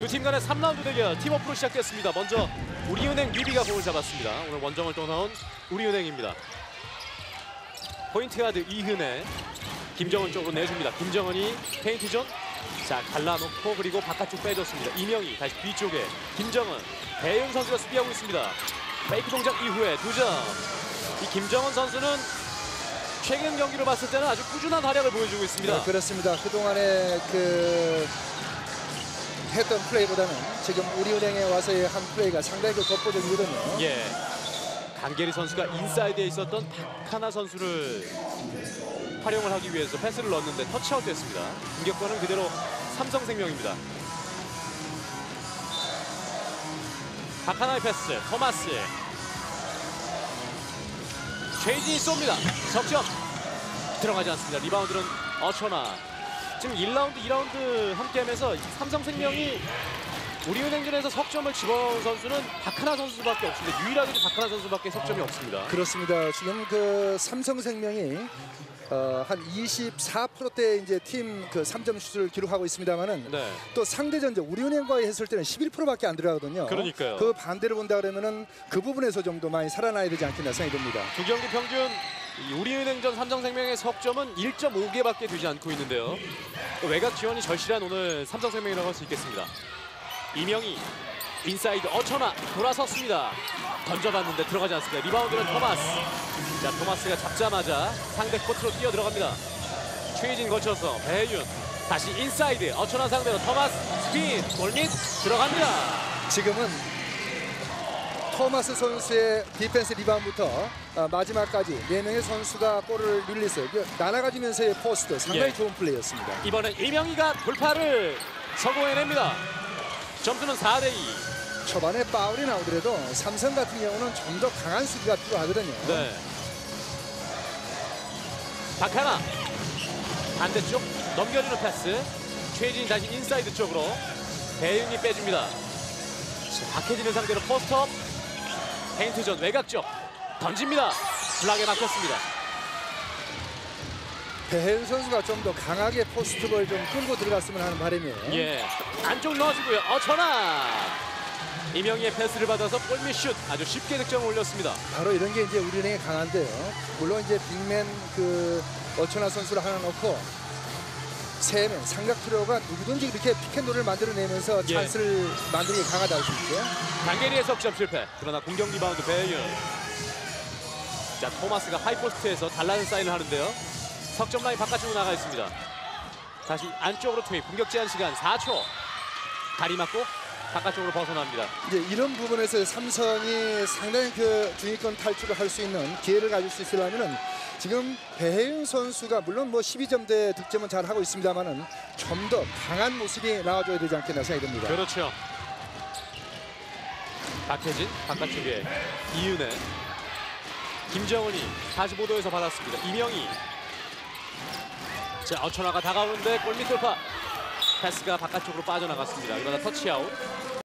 두 팀 간의 3라운드 대결 팀워크로 시작됐습니다. 먼저 우리은행 위비가 공을 잡았습니다. 오늘 원정을 떠나온 우리은행입니다. 포인트 가드 이은혜 김정은 쪽으로 내줍니다. 김정은이 페인트존 자 갈라놓고 그리고 바깥쪽 빼줬습니다. 이명희 다시 뒤쪽에 김정은 배윤 선수가 수비하고 있습니다. 페이크 동작 이후에 두 점 이 김정은 선수는 최근 경기로 봤을 때는 아주 꾸준한 활약을 보여주고 있습니다. 네, 그렇습니다. 그동안에 그 했던 플레이보다는 지금 우리은행에 와서의 한 플레이가 상당히 그 독보적이거든요. 예. 강계리 선수가 인사이드에 있었던 박하나 선수를 활용을 하기 위해서 패스를 넣었는데 터치아웃 됐습니다. 공격권은 그대로 삼성생명입니다. 박하나의 패스, 토마스. 최진이 쏩니다. 석점. 들어가지 않습니다. 리바운드는 어처나. 지금 1라운드, 2라운드 함께하면서 삼성생명이 우리은행전에서 석점을 집어넣은 선수는 박하나 선수밖에 없습니다. 유일하게 박하나 선수밖에 석점이 없습니다. 그렇습니다. 지금 그 삼성생명이 어, 한 24%대 이제 팀 그 3점 슛을 기록하고 있습니다만은 네. 또 상대전적 우리은행과의 했을 때는 11%밖에 안 들어가거든요. 그러니까요. 그 반대로 본다 그러면은 그 부분에서 좀더 많이 살아나야 되지 않겠나 생각이 듭니다. 두 경기 평균 이 우리은행전 삼성생명의 석점은 1.5개밖에 되지 않고 있는데요. 또 외곽 지원이 절실한 오늘 삼성생명이라고 할 수 있겠습니다. 이명희 인사이드 어처나 돌아섰습니다. 던져봤는데 들어가지 않습니다. 리바운드는 토마스. 자 토마스가 잡자마자 상대 코트로 뛰어 들어갑니다. 최희진 거쳐서 배윤 다시 인사이드 어처나 상대로 토마스 스핀 골밑 들어갑니다. 지금은 토마스 선수의 디펜스 리바운드부터 어, 마지막까지 네 명의 선수가 골을 릴리스 그 나눠가지면서의 포스트 상당히 예. 좋은 플레이였습니다. 이번엔 이명희가 돌파를 성공해냅니다. 점수는 4대 2. 초반에 파울이 나오더라도 삼성 같은 경우는 좀 더 강한 수비가 필요하거든요. 네. 박하나 반대쪽 넘겨주는 패스. 최진 다시 인사이드 쪽으로 배윤이 빼줍니다. 자, 박혜진을 상대로 포스트업. 페인트전 외곽 쪽 던집니다. 블락에 막혔습니다. 배혜윤 선수가 좀 더 강하게 포스트볼 좀 끌고 들어갔으면 하는 바람이에요. 예. 안쪽 넣어주고요. 어천하. 이명희의 패스를 받아서 골밑 슛 아주 쉽게 득점을 올렸습니다. 바로 이런 게 이제 우리은행이 강한데요. 물론 이제 빅맨 그 어천하 선수를 하나 넣고 세명 삼각 트로가 누구든지 이렇게 피켓롤을 만들어내면서 예. 찬스를 만드는 게 강하다고 수 있죠. 강계리의 석점 실패. 그러나 공격 리바운드 배윤. 자 토마스가 하이포스트에서 달라는 사인을 하는데요. 석점 라인 바깥쪽으로 나가 있습니다. 다시 안쪽으로 투입. 공격 제한 시간 4초. 다리 맞고 바깥쪽으로 벗어납니다. 이제 이런 부분에서 삼성이 상당히 그 중위권 탈출을 할 수 있는 기회를 가질 수 있으려면은 지금 배혜윤 선수가 물론 뭐 12점대 득점은 잘 하고 있습니다만은 좀 더 강한 모습이 나와줘야 되지 않겠나 생각이 듭니다. 그렇죠. 박혜진 바깥쪽에 이윤혜 김정은이 45도에서 받았습니다. 이명희 자 어천화가 다가오는데 골밑 돌파 패스가 바깥쪽으로 빠져나갔습니다. 그러나 터치아웃